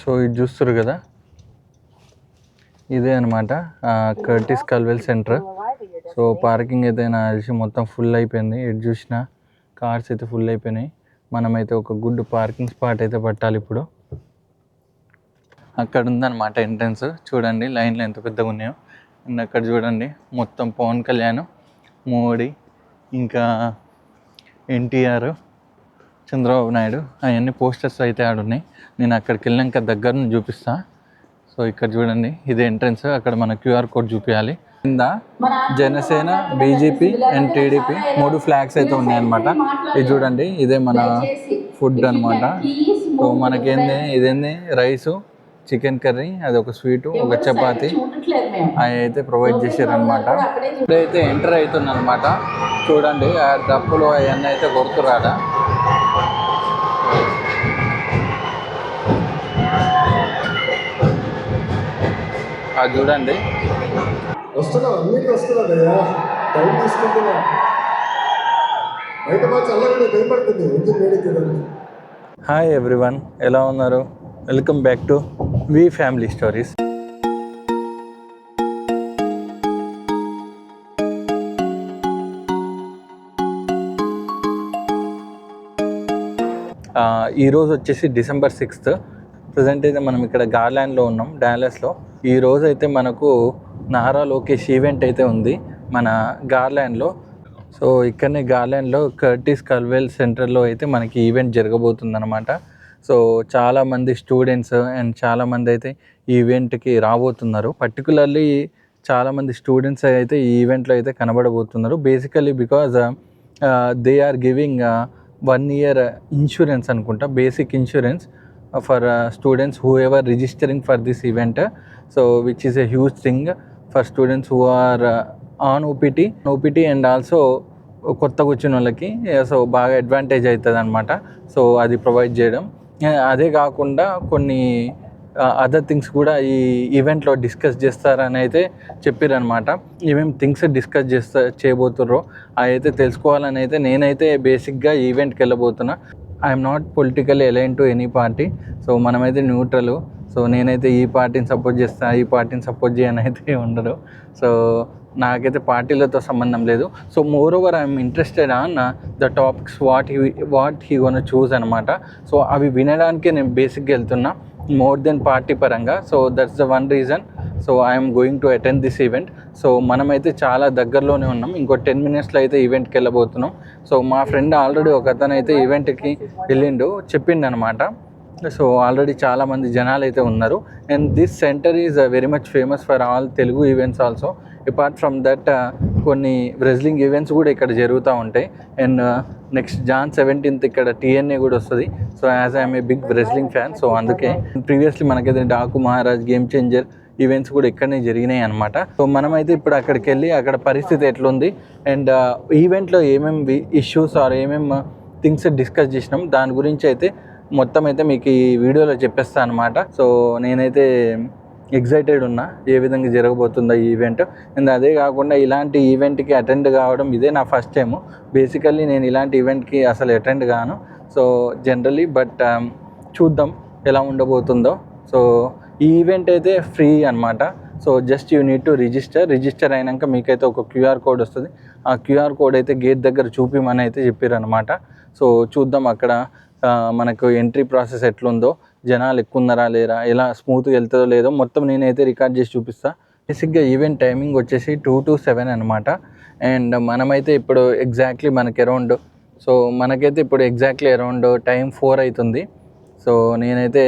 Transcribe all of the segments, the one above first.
So ఇది చూస్తారు కదా? ఇదే అనమాట Curtis Culwell center so parking అయితే నా తెలిసి మొత్తం ఫుల్ అయిపోయింది. ఎటు చూసినా కార్స్ అయితే ఫుల్ అయిపోయినాయి. మనమైతే ఒక గుడ్ పార్కింగ్ స్పాట్ అయితే పట్టాలి ఇప్పుడు. అక్కడ ఉందన్నమాట ఎంట్రన్స్. చూడండి లైన్లు ఎంత పెద్దగా ఉన్నాయో. అండ్ అక్కడ చూడండి మొత్తం పవన్ కళ్యాణ్ మోడీ ఇంకా ఎన్టీఆర్. చంద్రబాబు నాయుడు అవన్నీ పోస్టర్స్ అయితే ఆడున్నాయి. నేను అక్కడికి వెళ్ళాక దగ్గర నుంచి చూపిస్తా. సో ఇక్కడ చూడండి ఇది ఎంట్రన్స్ అక్కడ మన క్యూఆర్ కోడ్ చూపించాలి కింద జనసేన బీజేపీ అండ్ టీడీపీ మూడు ఫ్లాగ్స్ అయితే ఉన్నాయన్నమాట. ఇది చూడండి ఇదే మన ఫుడ్ అన్నమాట. సో మనకేంది ఇదేంది రైసు చికెన్ కర్రీ అది ఒక స్వీటు ఒక చపాతి. అవి అయితే ప్రొవైడ్ చేశారనమాట ఇప్పుడైతే ఎంటర్ అవుతుంది అనమాట చూడండి ఆ డప్పులు అవన్నీ అయితే కొడుతురాడ అది చూడండి. టైం తీసుకుంటున్నా. బయట బాగా టైం పడుతుంది హాయ్ ఎవ్రీవన్ ఎలా ఉన్నారు? Welcome back to V family stories ఈరోజు వచ్చేసి డిసెంబర్ సిక్స్త్ ప్రజెంట్ అయితే మనం ఇక్కడ గార్లాండ్లో ఉన్నాం డాలస్లో ఈ రోజు అయితే మనకు నారా లోకేష్ ఈవెంట్ అయితే ఉంది మన గార్లాండ్లో సో ఇక్కడనే గార్లాండ్లో కర్టిస్ కల్వెల్ సెంటర్లో అయితే మనకి ఈవెంట్ జరగబోతుంది అనమాట సో చాలామంది స్టూడెంట్స్ అండ్ చాలామంది అయితే ఈ ఈవెంట్కి రాబోతున్నారు. పర్టికులర్లీ చాలామంది స్టూడెంట్స్ అయితే ఈ ఈవెంట్లో అయితే కనబడబోతున్నారు. Basically because they are giving one year insurance అనుకుంటా. Basic insurance for students who ever registering for this event so which is a huge thing for students who are on OPT OPT and also కొత్తగా వచ్చిన వాళ్ళకి so బాగా advantage అవుతుంది అనమాట so అది provide చేయడం. అదే కాకుండా కొన్ని uh, అదర్ థింగ్స్ కూడా ఈ ఈవెంట్లో డిస్కస్ చేస్తారని అయితే చెప్పారనమాట ఏమేమి థింగ్స్ డిస్కస్ చేస్తా చేయబోతుర్రో అవి అయితే తెలుసుకోవాలని అయితే నేనైతే బేసిక్గా ఈవెంట్కి వెళ్ళబోతున్నా. I'm not political align to any party so మనమైతే న్యూట్రల్ సో నేనైతే ఈ పార్టీని సపోర్ట్ చేస్తా ఈ పార్టీని సపోర్ట్ చేయని అయితే ఉండదు. సో నాకైతే పార్టీలతో సంబంధం లేదు. So moreover I'm interested on the topics what he what he one choose అనమాట. సో అవి వినడానికే నేను బేసిక్గా వెళ్తున్నా. మోర్ దెన్ పార్టీ పరంగా so that's the one reason so I'm going to attend this event so మనమైతే చాలా దగ్గరలోనే ఉన్నాం ఇంకో టెన్ మినిట్స్లో అయితే ఈవెంట్కి వెళ్ళబోతున్నాం సో మా ఫ్రెండ్ ఆల్రెడీ ఒక అతను అయితే ఈవెంట్కి వెళ్ళిండు చెప్పిండు అనమాట సో ఆల్రెడీ చాలామంది జనాలు అయితే ఉన్నారు and this centre is very much famous for all Telugu events also apart from that కొన్ని రెజ్లింగ్ ఈవెంట్స్ కూడా ఇక్కడ జరుగుతూ ఉంటాయి. అండ్ నెక్స్ట్ జాన్ సెవెంటీన్త్ ఇక్కడ టీఎన్ఏ కూడా వస్తుంది. So as I'm a big wrestling fan so అందుకే ప్రీవియస్లీ మనకైతే Daaku Maharaaj Game Changer events కూడా ఇక్కడనే జరిగినాయి అనమాట సో మనమైతే ఇప్పుడు అక్కడికి వెళ్ళి అక్కడ పరిస్థితి ఎట్లుంది? అండ్ ఈవెంట్లో ఏమేమి ఇష్యూస్ ఆర్ ఏమేమి థింగ్స్ డిస్కస్ చేసినాం? దాని గురించి అయితే మొత్తం అయితే మీకు ఈ వీడియోలో చెప్పేస్తాను అనమాట సో నేనైతే ఎగ్జైటెడ్ ఉన్నా ఏ విధంగా జరగబోతుందో ఈ ఈవెంట్. అండ్ అదే కాకుండా ఇలాంటి ఈవెంట్కి అటెండ్ కావడం ఇదే నా ఫస్ట్ టైము. బేసికల్లీ నేను ఇలాంటి ఈవెంట్కి అసలు అటెండ్ కాను. సో జనరలీ బట్ చూద్దాం ఎలా ఉండబోతుందో. సో ఈ ఈవెంట్ అయితే ఫ్రీ అనమాట so just you need to register. Register అయినాక మీకైతే ఒక క్యూఆర్ కోడ్ వస్తుంది. ఆ క్యూఆర్ కోడ్ అయితే గేట్ దగ్గర చూపిమని అయితే చెప్పారు అనమాట సో చూద్దాం అక్కడ మనకు ఎంట్రీ ప్రాసెస్ ఎట్లుందో. జనాలు ఎక్కువ ఉన్నారా లేరా ఎలా స్మూత్గా వెళ్తుందో లేదో మొత్తం నేనైతే రికార్డ్ చేసి చూపిస్తా. బేసిక్గా ఈవెంట్ టైమింగ్ వచ్చేసి టూ టు సెవెన్ అనమాట అండ్ మనమైతే ఇప్పుడు ఎగ్జాక్ట్లీ మనకి అరౌండ్ సో మనకైతే ఇప్పుడు ఎగ్జాక్ట్లీ అరౌండ్ టైం ఫోర్ అవుతుంది సో నేనైతే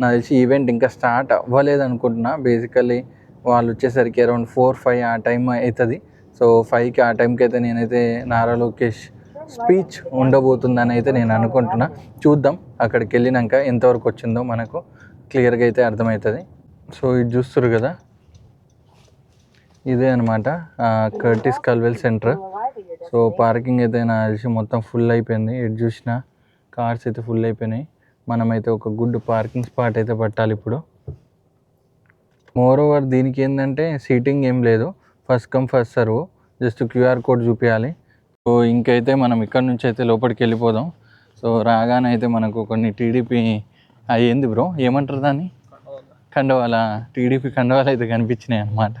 నాకు తెలిసి ఈవెంట్ ఇంకా స్టార్ట్ అవ్వలేదు అనుకుంటున్నా. బేసికల్లీ వాళ్ళు వచ్చేసరికి అరౌండ్ ఫోర్ ఫైవ్ ఆ టైం అవుతుంది. సో ఫైవ్కి ఆ టైంకి అయితే నేనైతే నారా లోకేష్ స్పీచ్ ఉండబోతుందని అయితే నేను అనుకుంటున్నా. చూద్దాం అక్కడికి వెళ్ళినాక ఎంతవరకు వచ్చిందో మనకు క్లియర్గా అయితే అర్థమవుతుంది. సో ఇది చూస్తారు కదా? ఇదే అనమాట Curtis Culwell center. So parking అయితే నా తెలిసి మొత్తం ఫుల్ అయిపోయింది. ఎటు చూసినా కార్స్ అయితే ఫుల్ అయిపోయినాయి. మనమైతే ఒక గుడ్ పార్కింగ్ స్పాట్ అయితే పట్టాలి ఇప్పుడు. మోర్ ఓవర్ దీనికి ఏంటంటే సీటింగ్ ఏం లేదు. First come first serve just QR code చూపించాలి సో ఇంకైతే మనం ఇక్కడ నుంచి అయితే లోపలికి వెళ్ళిపోదాం. సో రాగానే అయితే మనకు కొన్ని టీడీపీ అది ఏంది బ్రో? ఏమంటారు దాన్ని? కండవాల. టీడీపీ కండవాలు అయితే కనిపించినాయి అనమాట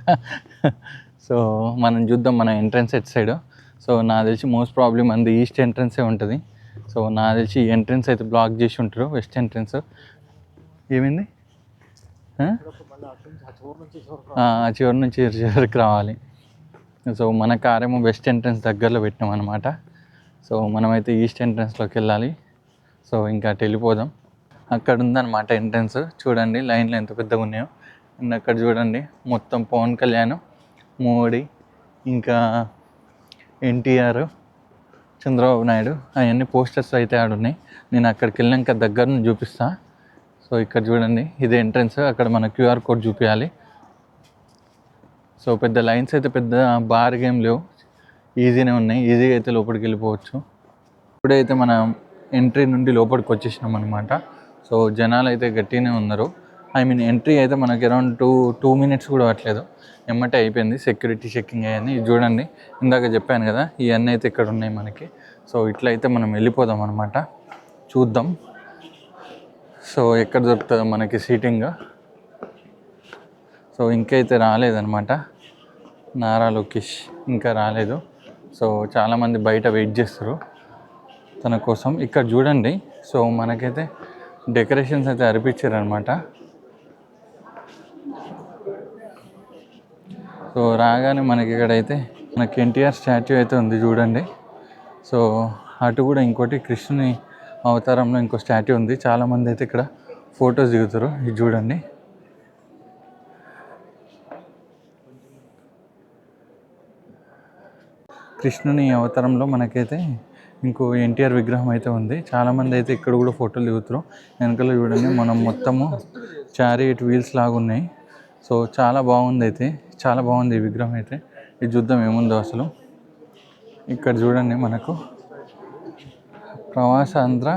సో మనం చూద్దాం మన ఎంట్రన్స్ ఎట్ సైడ్. సో నాకు తెలిసి మోస్ట్ ప్రాబ్లం అంది ఈస్ట్ ఎంట్రన్సే ఉంటుంది. సో నాకు తెలిసి ఎంట్రన్స్ అయితే బ్లాక్ చేసి ఉంటారు వెస్ట్ ఎంట్రన్స్. ఏమైంది? చివరి నుంచి చివరికి రావాలి. సో మన కారేమో వెస్ట్ ఎంట్రన్స్ దగ్గరలో పెట్టినాం అనమాట సో మనమైతే ఈస్ట్ ఎంట్రన్స్లోకి వెళ్ళాలి. సో ఇంకా వెళ్ళిపోదాం. అక్కడ ఉందన్నమాట ఎంట్రన్స్. చూడండి లైన్లు ఎంత పెద్దగా ఉన్నాయో. అండ్ అక్కడ చూడండి మొత్తం పవన్ కళ్యాణ్ మోడీ ఇంకా ఎన్టీఆర్ చంద్రబాబు నాయుడు అవన్నీ పోస్టర్స్ అయితే ఆడున్నాయి నేను అక్కడికి వెళ్ళాక దగ్గర నుంచి చూపిస్తా. సో ఇక్కడ చూడండి ఇది ఎంట్రన్స్. అక్కడ మన క్యూఆర్ కోడ్ చూపించాలి సో పెద్ద లైన్స్ అయితే పెద్ద బార్గా ఏం లేవు. ఈజీనే ఉన్నాయి. ఈజీగా అయితే లోపలికి వెళ్ళిపోవచ్చు. ఇప్పుడైతే మనం ఎంట్రీ నుండి లోపలికి వచ్చేసినాం అనమాట సో జనాలు అయితే గట్టిగానే ఉన్నారు. ఐ మీన్ ఎంట్రీ అయితే మనకి అరౌండ్ టూ టూ మినిట్స్ కూడా అవ్వట్లేదు ఎమ్మటే అయిపోయింది. సెక్యూరిటీ చెక్కింగ్ అయ్యింది ఇది చూడండి. ఇందాక చెప్పాను కదా ఇవన్నీ అయితే ఇక్కడ ఉన్నాయి మనకి. సో ఇట్లా అయితే మనం వెళ్ళిపోదాం అనమాట చూద్దాం. సో ఎక్కడ దొరుకుతుందో మనకి సీటింగ్. సో ఇంకైతే రాలేదనమాట నారా లోకేష్ ఇంకా రాలేదు. సో చాలామంది బయట వెయిట్ చేస్తారు తన కోసం. ఇక్కడ చూడండి. సో మనకైతే డెకరేషన్స్ అయితే అరిపించారు అనమాట సో రాగానే మనకి ఇక్కడైతే మనకి ఎన్టీఆర్ స్టాచ్యూ అయితే ఉంది చూడండి. సో అటు కూడా ఇంకోటి కృష్ణుని అవతారంలో ఇంకో స్టాట్యూ ఉంది. చాలామంది అయితే ఇక్కడ ఫొటోస్ దిగుతారు. ఇది చూడండి. కృష్ణుని అవతారంలో మనకైతే ఇంకో ఎన్టీఆర్ విగ్రహం అయితే ఉంది. చాలామంది అయితే ఇక్కడ కూడా ఫోటోలు దిగుతారు. వెనకాల చూడండి మనం మొత్తము చారియట్ వీల్స్ లాగా ఉన్నాయి. సో చాలా బాగుంది అయితే చాలా బాగుంది ఈ విగ్రహం అయితే. ఇది చూద్దాం ఏముందో అసలు. ఇక్కడ చూడండి మనకు ప్రవాసాంధ్ర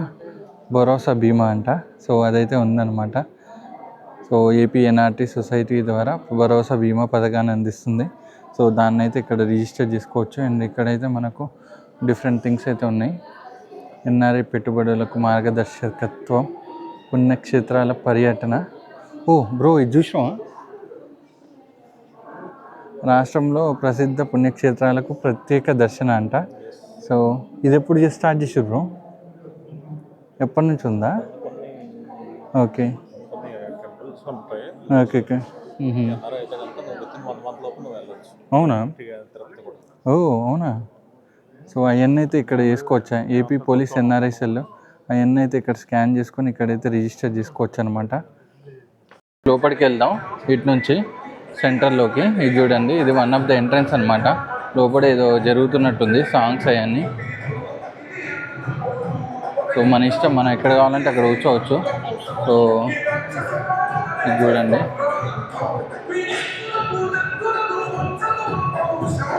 భరోసా బీమా అంట. సో అదైతే ఉందన్నమాట. సో ఏపీ ఎన్ఆర్టీ సొసైటీ ద్వారా భరోసా బీమా పథకాన్ని అందిస్తుంది. సో దాన్ని అయితే ఇక్కడ రిజిస్టర్ చేసుకోవచ్చు. అండ్ ఇక్కడైతే మనకు డిఫరెంట్ థింగ్స్ అయితే ఉన్నాయి. ఎన్ఆర్ఐ పెట్టుబడులకు మార్గదర్శకత్వం పుణ్యక్షేత్రాల పర్యటన. ఓ బ్రో ఇది చూసినావా? రాష్ట్రంలో ప్రసిద్ధ పుణ్యక్షేత్రాలకు ప్రత్యేక దర్శన అంట. సో ఇది ఎప్పుడు చేసి స్టార్ట్ చేసారు బ్రో? ఎప్పటి నుంచి ఉందా? ఓకే. Okay okay. అవునా? ఓ అవునా? సో అవన్నీ అయితే ఇక్కడ చేసుకోవచ్చా? ఏపీ పోలీస్ ఎన్ఆర్ఐసెల్ అవన్నీ అయితే ఇక్కడ స్కాన్ చేసుకొని ఇక్కడైతే రిజిస్టర్ చేసుకోవచ్చు అనమాట లోపలికి వెళ్దాం. ఇటు నుంచి సెంటర్లోకి ఇది చూడండి ఇది వన్ ఆఫ్ ద ఎంట్రన్స్ అనమాట లోపల ఏదో జరుగుతున్నట్టుంది సాంగ్స్ అవన్నీ. సో మన ఇష్టం మనం ఎక్కడ కావాలంటే అక్కడ కూర్చోవచ్చు. సో ఇది చూడండి.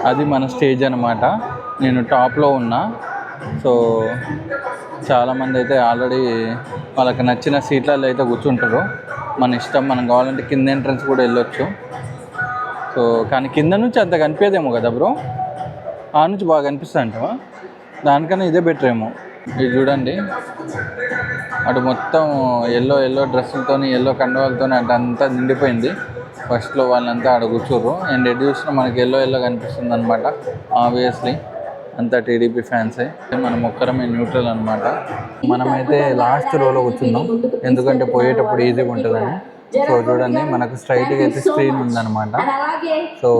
అది మన స్టేజ్ అనమాట నేను టాప్లో ఉన్నా. సో చాలామంది అయితే ఆల్రెడీ వాళ్ళకి నచ్చిన సీట్లలో అయితే కూర్చుంటారు. మన ఇష్టం మనం కావాలంటే కింద ఎంట్రన్స్ కూడా వెళ్ళొచ్చు. సో కానీ కింద నుంచి అంత కనిపించేదేమో కదా బ్రో? ఆ నుంచి బాగా కనిపిస్తుంది అంటావా దానికన్నా ఇదే బెటర్ ఏమో. ఇది చూడండి. అటు మొత్తం ఎల్లో ఎల్లో డ్రెస్సులతో ఎల్లో కండవాలతో అటు అంతా నిండిపోయింది. ఫస్ట్లో వాళ్ళంతా ఆడ కూర్చోరు. అండ్ ఎటు చూసినా మనకి ఎల్లో ఎల్లో కనిపిస్తుంది అనమాట ఆబ్వియస్లీ అంతా టీడీపీ ఫ్యాన్సే మనం ఒక్కరమే న్యూట్రల్ అనమాట మనమైతే లాస్ట్ రోలో కూర్చున్నాం. ఎందుకంటే పోయేటప్పుడు ఈజీగా ఉంటుందని. సో చూడండి మనకు స్ట్రైట్గా అయితే స్క్రీన్ ఉందన్నమాట. సో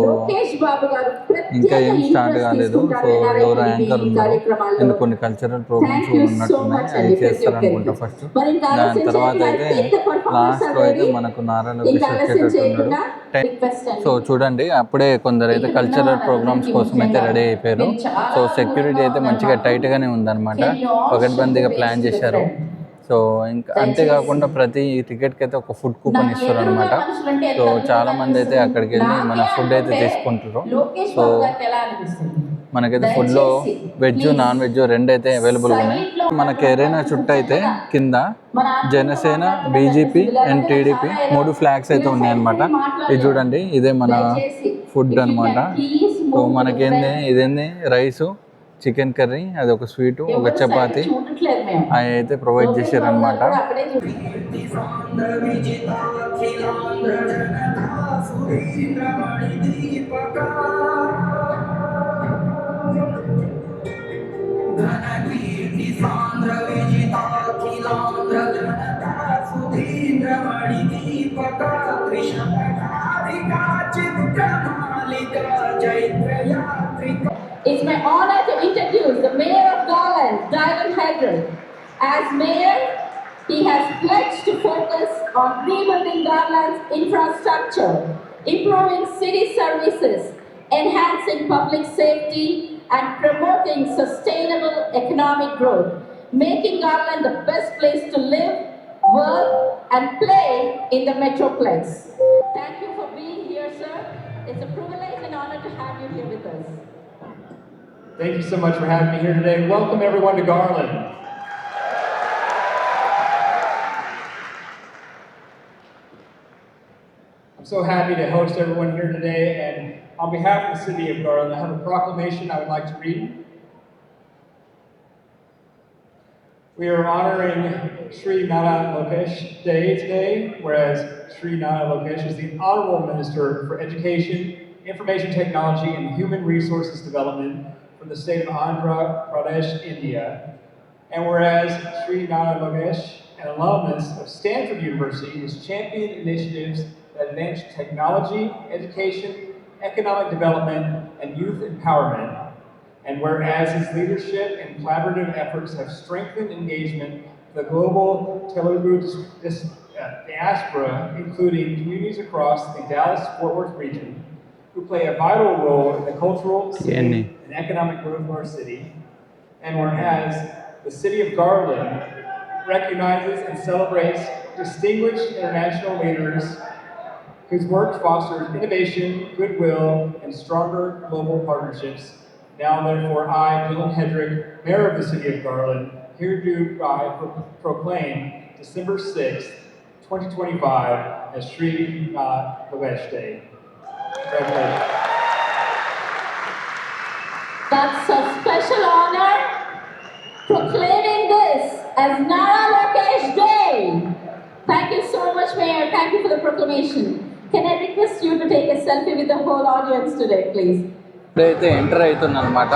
ఇంకా ఏం స్టార్ట్ కాలేదు. సో ఎవరు యాంకర్ ఉన్నారు. అండ్ కొన్ని కల్చరల్ ప్రోగ్రామ్స్ ఉన్నట్టున్నాయి. అవి చేస్తారనుకుంటా ఫస్ట్ దాని తర్వాత అయితే లాస్ట్లో అయితే మనకు నారా లోకేష్ వచ్చేటట్టు ఉన్నాడు. టెన్ సో చూడండి అప్పుడే కొందరు అయితే కల్చరల్ ప్రోగ్రామ్స్ కోసం అయితే రెడీ అయిపోయారు. సో సెక్యూరిటీ అయితే మంచిగా టైట్గానే ఉందన్నమాట. పకడ్బందీగా ప్లాన్ చేశారు. సో ఇంకా అంతేకాకుండా ప్రతి టికెట్కి అయితే ఒక ఫుడ్ కూపన్ ఇస్తారు అనమాట సో చాలా మంది అయితే అక్కడికి వెళ్ళి మన ఫుడ్ అయితే తీసుకుంటారు. సో మనకైతే ఫుడ్లో వెజ్ నాన్ వెజ్ రెండు అయితే అవైలబుల్గా ఉన్నాయి. మనకి ఎరైనా చుట్టూ అయితే కింద జనసేన బీజేపీ అండ్ టీడీపీ మూడు ఫ్లాగ్స్ అయితే ఉన్నాయన్నమాట. ఇది చూడండి ఇదే మన ఫుడ్ అనమాట సో మనకేంది ఇదేంది రైసు చికెన్ కర్రీ అది ఒక స్వీటు ఒక చపాతి. అవి అయితే ప్రొవైడ్ చేశారనమాట సాంద్ర విజితాఖిలాంధ్ర జనతా సురేంద్రమణి దీపక ఘన కీర్తి సాంద్ర విజితాఖిలాంధ్ర Janata సుధీంద్రమణి దీపక త్రిశతకారికా చిత్రమాలిక చైత్రయాత్రిక It's my honor to introduce the Mayor of Garland, Hedrick. As Mayor, he has pledged to focus on rebuilding Garland's infrastructure, improving city services, enhancing public safety, and promoting sustainable economic growth, making Garland the best place to live, work, and play in the Metroplex. Thank you for being here, sir. It's a Thank you so much for having me here today. Welcome everyone to Garland. I'm so happy to host everyone here today, and on behalf of the city of Garland, I have a proclamation I would like to read. We are honoring Sri Nana Lokesh Day today, whereas Sri Nana Lokesh is the Honorable Minister for Education, Information Technology, and Human Resources Development from the state of Andhra Pradesh, India. And whereas Sri Nana Lokesh, an alumnus of Stanford University, has championed initiatives that advance technology, education, economic development, and youth empowerment. And whereas his leadership and collaborative efforts have strengthened engagement the global Telugu uh, diaspora, including communities across the Dallas-Fort Worth region, who play a vital role in the cultural, civic. And economic growth of our city. And whereas the city of Garland recognizes and celebrates distinguished international leaders whose work fosters innovation, goodwill, and stronger global partnerships. Now, therefore, I, Dylan Hedrick, Mayor of the City of Garland, hereby pro- proclaim December 6th, 2025 as Sri Nath Lavesh Day. Congratulations. That's a special honor proclaiming this as Nara Lokesh Day. Thank you so much, Mayor. Thank you for the proclamation. Can I request you to take a selfie with the whole audience today, please? అయితే enter అవుతుంది అనమాట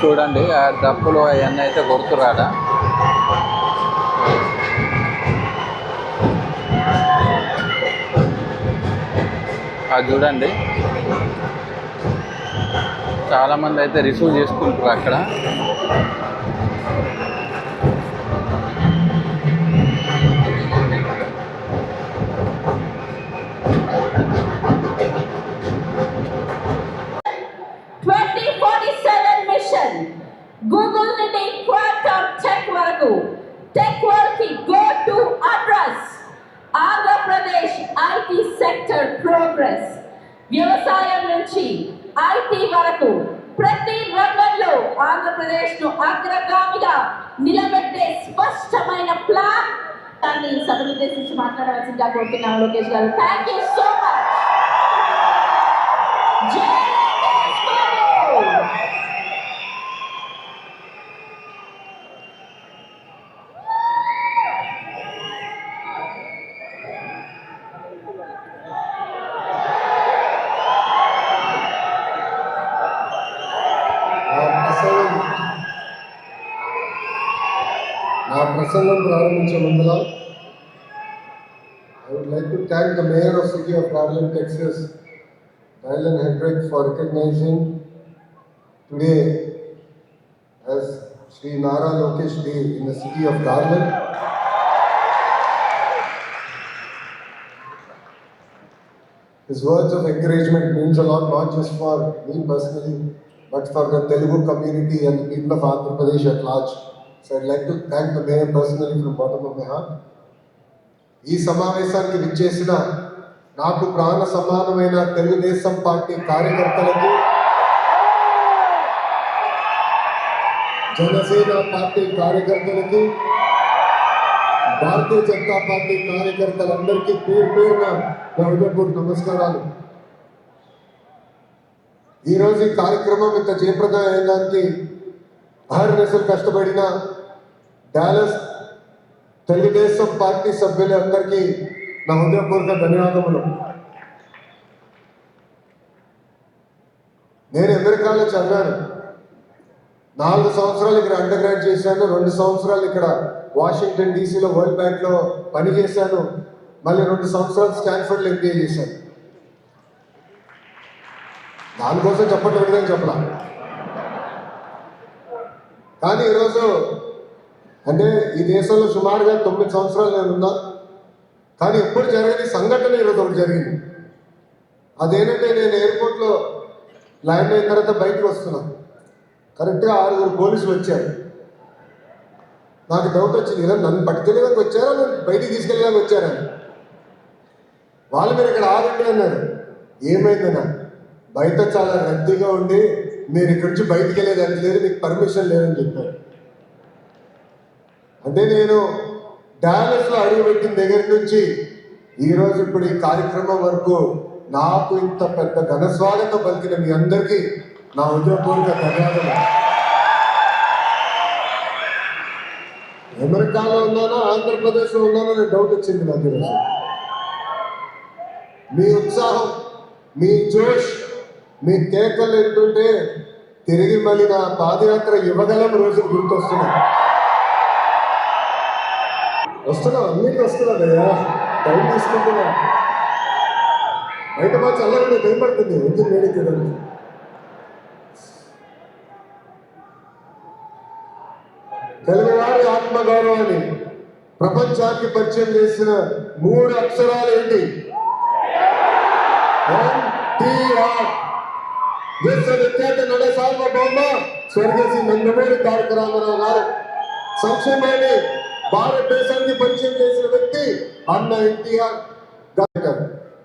చూడండి ఆ డప్పులు అవన్నీ అయితే కొడుతురాడ అది చూడండి చాలా మంది అయితే రిసీవ్ చేసుకుంటారు అక్కడ. నా ప్రసంగం నా ప్రసంగం ప్రారంభించే ముందర I would like to thank the Mayor of City of Garland, Texas, Dylan Hedrick, for recognizing today as Sri Nara Lokesh Day in the city of Garland. His words of encouragement means a lot, not just for me personally, but for the Telugu community and the people of Andhra Pradesh at large. So I'd like to thank the mayor personally from the bottom of my heart. ఈ సమావేశానికి విచ్చేసిన నాకు ప్రాణ సమానమైన Telugu Desam party కార్యకర్తలకు Janasena party కార్యకర్తలకు Bharatiya Janata party కార్యకర్తలందరికీ పేరు పేరున గౌరవపూర్ నమస్కారాలు. ఈరోజు ఈ కార్యక్రమం ఇంత జయప్రదం అయ్యడానికి అహర్నిశలు కష్టపడిన డాలస్ తెలుగుదేశం పార్టీ సభ్యులందరికీ నా హృదయపూర్వక ధన్యవాదములు. నేను అమెరికాలో చదివాను. నాలుగు సంవత్సరాలు ఇక్కడ అండర్ గ్రాడ్ చేశాను. రెండు సంవత్సరాలు ఇక్కడ వాషింగ్టన్ డీసీలో వరల్డ్ బ్యాంక్లో పనిచేశాను మళ్ళీ రెండు సంవత్సరాలు స్టాన్ఫర్డ్లో ఎంబీఏ చేశాను. దానికోసం చెప్పట్లేదని చెప్పలా. కానీ ఈరోజు అంటే ఈ దేశంలో సుమారుగా తొమ్మిది సంవత్సరాలు నేను ఉన్నా కానీ ఎప్పుడు జరగని సంఘటన ఈరోజు ఒకటి జరిగింది. అదేంటంటే నేను ఎయిర్పోర్ట్లో ల్యాండ్ అయిన తర్వాత బయటకు వస్తున్నాను కరెక్ట్గా ఆరుగురు పోలీసులు వచ్చారు. నాకు డౌట్ వచ్చింది. ఇలా నన్ను పట్టుకెళ్ళడానికి వచ్చారా? నన్ను బయటికి తీసుకెళ్ళడానికి వచ్చారా? వాళ్ళు మీరు ఇక్కడ ఆగండి అన్నారు. ఏమైందన్నా బయట చాలా రద్దీగా ఉండి మీరు ఇక్కడి నుంచి బయటికి వెళ్ళేదానికి లేదు. మీకు పర్మిషన్ లేదని చెప్పారు. అంటే నేను డాలస్లో అడుగుపెట్టిన దగ్గర నుంచి ఈరోజు ఇప్పుడు ఈ కార్యక్రమం వరకు నాకు ఇంత పెద్ద ఘన స్వాగతం పలికిన మీ అందరికీ నా హృదయపూర్వక ధన్యవాదాలు. అమెరికాలో ఉన్నానో ఆంధ్రప్రదేశ్లో ఉన్నానో అనే డౌట్ వచ్చింది నాకు ఈరోజు. మీ ఉత్సాహం మీ జోష్ మీ కేకలు ఏంటంటే తిరిగి మళ్ళీ నా పాదయాత్ర ఇవ్వగలం రోజు గుర్తొస్తున్నాను వస్తున్నావు అన్నిటికీ వస్తున్నావు కదా టైం తీసుకుంటున్నా. బయట బాగా చల్లగానే టైం పడుతుంది ఎందుకు వేడెక్కదని తెలుగువారి ఆత్మగౌరవాన్ని ప్రపంచానికి పరిచయం చేసిన మూడు అక్షరాలు ఏంటి? ఎన్టీఆర్. విశ్వవిఖ్యాత నడ సార్వభౌమ స్వర్గశ్రీ నందమూరి తారక రామారావు గారు. సంక్షేమాన్ని భారతదేశానికి పరిచయం చేసిన వ్యక్తి అన్న ఎన్టీఆర్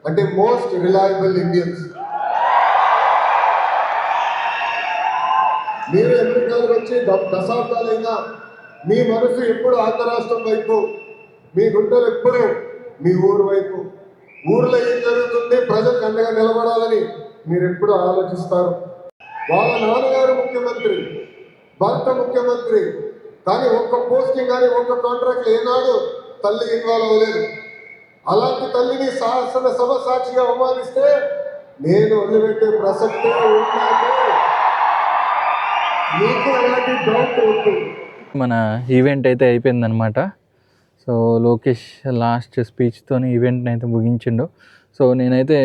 అంటే మోస్ట్ రిలయబుల్ ఇండియన్స్ మీరు అమెరికాలకు వచ్చి దశాబ్దాలైనా మీ మనసు ఎప్పుడు ఆంధ్ర రాష్ట్రం వైపు మీ గుండెలు ఎప్పుడు మీ ఊరు వైపు. ఊర్లో ఏం జరుగుతుంది ప్రజలకు అండగా నిలబడాలని మీరు ఎప్పుడు ఆలోచిస్తారు? వాళ్ళ నాన్నగారు ముఖ్యమంత్రి భర్త ముఖ్యమంత్రి కానీ ఒక్క పోస్టింగ్ కానీ ఒక్క కాంట్రాక్ట్ ఏనాడు తల్లి ఇన్వాల్వ్ అవ్వలేదు. అలాంటి తల్లిని శాసన సభ సాక్షిగా అవమానిస్తే నేను వదిలిపెట్టే ప్రసక్తే మీకు ఎలాంటి డౌట్ ఉంటుంది మన ఈవెంట్ అయితే అయిపోయిందనమాట సో లోకేష్ లాస్ట్ స్పీచ్తో ఈవెంట్ని అయితే ముగించిండు. సో నేనైతే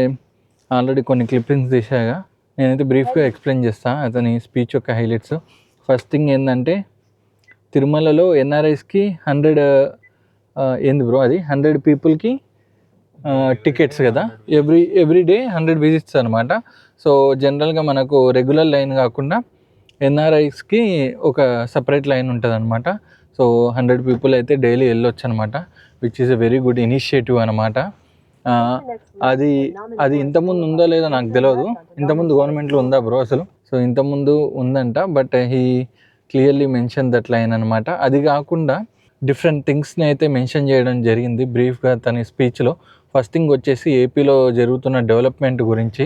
ఆల్రెడీ కొన్ని క్లిప్పింగ్స్ తీసాగా నేనైతే బ్రీఫ్గా ఎక్స్ప్లెయిన్ చేస్తాను అతని స్పీచ్ యొక్క హైలైట్స్ ఫస్ట్ థింగ్ ఏంటంటే తిరుమలలో ఎన్ఆర్ఐస్కి హండ్రెడ్ ఏంది బ్రో అది? హండ్రెడ్ పీపుల్కి టికెట్స్ కదా? Every every day hundred visits అనమాట సో జనరల్గా మనకు రెగ్యులర్ లైన్ కాకుండా ఎన్ఆర్ఐస్కి ఒక సపరేట్ లైన్ ఉంటుంది అనమాట సో హండ్రెడ్ పీపుల్ అయితే డైలీ వెళ్ళొచ్చు అనమాట which is a very good initiative అనమాట అది అది ఇంతకుముందు ఉందో లేదో నాకు తెలియదు ఇంతకుముందు గవర్నమెంట్లో ఉందా బ్రో అసలు? సో ఇంతకుముందు ఉందంట బట్ ఈ క్లియర్లీ మెన్షన్ దట్ లైన్ అనమాట అది కాకుండా డిఫరెంట్ థింగ్స్ని అయితే మెన్షన్ చేయడం జరిగింది బ్రీఫ్గా తన స్పీచ్లో ఫస్ట్ థింగ్ వచ్చేసి ఏపీలో జరుగుతున్న డెవలప్మెంట్ గురించి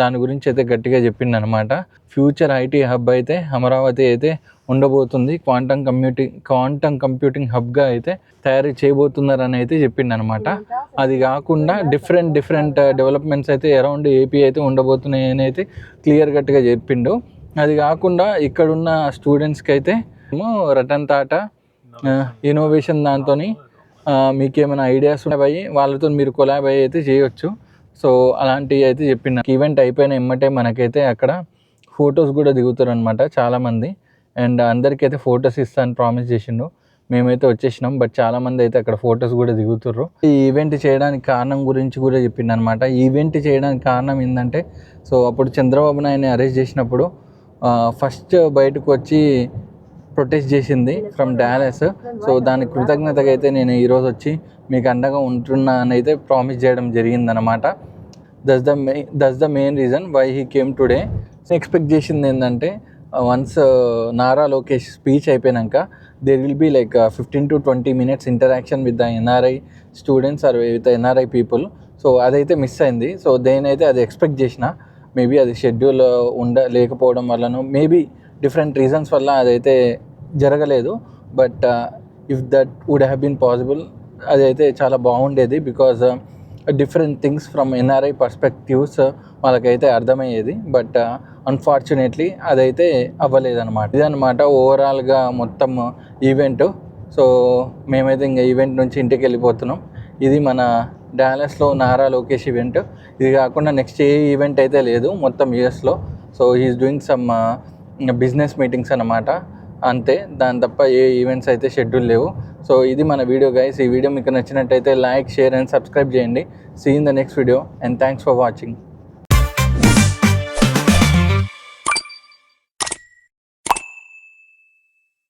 దాని గురించి అయితే గట్టిగా చెప్పింది అనమాట ఫ్యూచర్ ఐటీ హబ్ అయితే అమరావతి అయితే ఉండబోతుంది. క్వాంటమ్ కంప్యూటింగ్ క్వాంటమ్ కంప్యూటింగ్ హబ్గా అయితే తయారు చేయబోతున్నారని అయితే చెప్పింది అనమాట అది కాకుండా డిఫరెంట్ డిఫరెంట్ డెవలప్మెంట్స్ అయితే అరౌండ్ ఏపీ అయితే ఉండబోతున్నాయి అని అయితే క్లియర్ కట్గా చెప్పిండు. అది కాకుండా ఇక్కడున్న స్టూడెంట్స్కి అయితే ఏమో రతన్ టాటా ఇన్నోవేషన్ దాంతో మీకు ఏమైనా ఐడియాస్ ఉన్నాయి వాళ్ళతో మీరు కొలాబ్ అయ్యి అయితే చేయొచ్చు. సో అలాంటివి అయితే చెప్పిన. ఈవెంట్ అయిపోయిన ఎమ్మటే మనకైతే అక్కడ ఫొటోస్ కూడా దిగుతారు అనమాట చాలామంది. అండ్ అందరికీ అయితే ఫొటోస్ ఇస్తాను ప్రామిస్ చేసిండు. మేమైతే వచ్చేసినాం. బట్ చాలామంది అయితే అక్కడ ఫొటోస్ కూడా దిగుతుర్రు. ఈ ఈవెంట్ చేయడానికి కారణం గురించి కూడా చెప్పిండు అనమాట ఈవెంట్ చేయడానికి కారణం ఏంటంటే సో అప్పుడు చంద్రబాబు నాయుడిని అరెస్ట్ చేసినప్పుడు ఫస్ట్ బయటకు వచ్చి ప్రొటెస్ట్ చేసింది ఫ్రమ్ డాలస్ సో దాని కృతజ్ఞతగా అయితే నేను ఈరోజు వచ్చి మీకు అండగా ఉంటున్నా అని అయితే ప్రామిస్ చేయడం జరిగిందనమాట thus the main thus the main reason why he came today expect చేసింది ఏంటంటే వన్స్ నారా లోకేష్ స్పీచ్ అయిపోయాక there will be like fifteen to twenty minutes interaction with the NRI students or with NRI people so అదైతే miss అయింది. So దేనైతే అది expect చేసిన maybe అది schedule ఉండ లేకపోవడం వల్లనో మేబీ డిఫరెంట్ రీజన్స్ వల్ల అదైతే జరగలేదు. But if that would have been possible అదైతే చాలా బాగుండేది because different things from NRI perspectives వాళ్ళకైతే అర్థమయ్యేది. బట్ అన్ఫార్చునేట్లీ uh, అదైతే అవ్వలేదన్నమాట. ఇదనమాట ఓవరాల్గా మొత్తం ఈవెంట్ సో మేమైతే ఇంకా ఈవెంట్ నుంచి ఇంటికి వెళ్ళిపోతున్నాం ఇది మన డాలస్లో నారా లోకేష్ ఈవెంట్ ఇది కాకుండా నెక్స్ట్ ఏ ఈవెంట్ అయితే లేదు మొత్తం యూఎస్లో so he is doing some business meetings అన్నమాట. అంతే. దాని తప్ప ఏ ఈవెంట్స్ అయితే షెడ్యూల్ లేవు. సో ఇది మన వీడియో గైస్ ఈ వీడియో మీకు నచ్చినట్టయితే లైక్ షేర్ అండ్ సబ్స్క్రైబ్ చేయండి. See in the next video and thanks for watching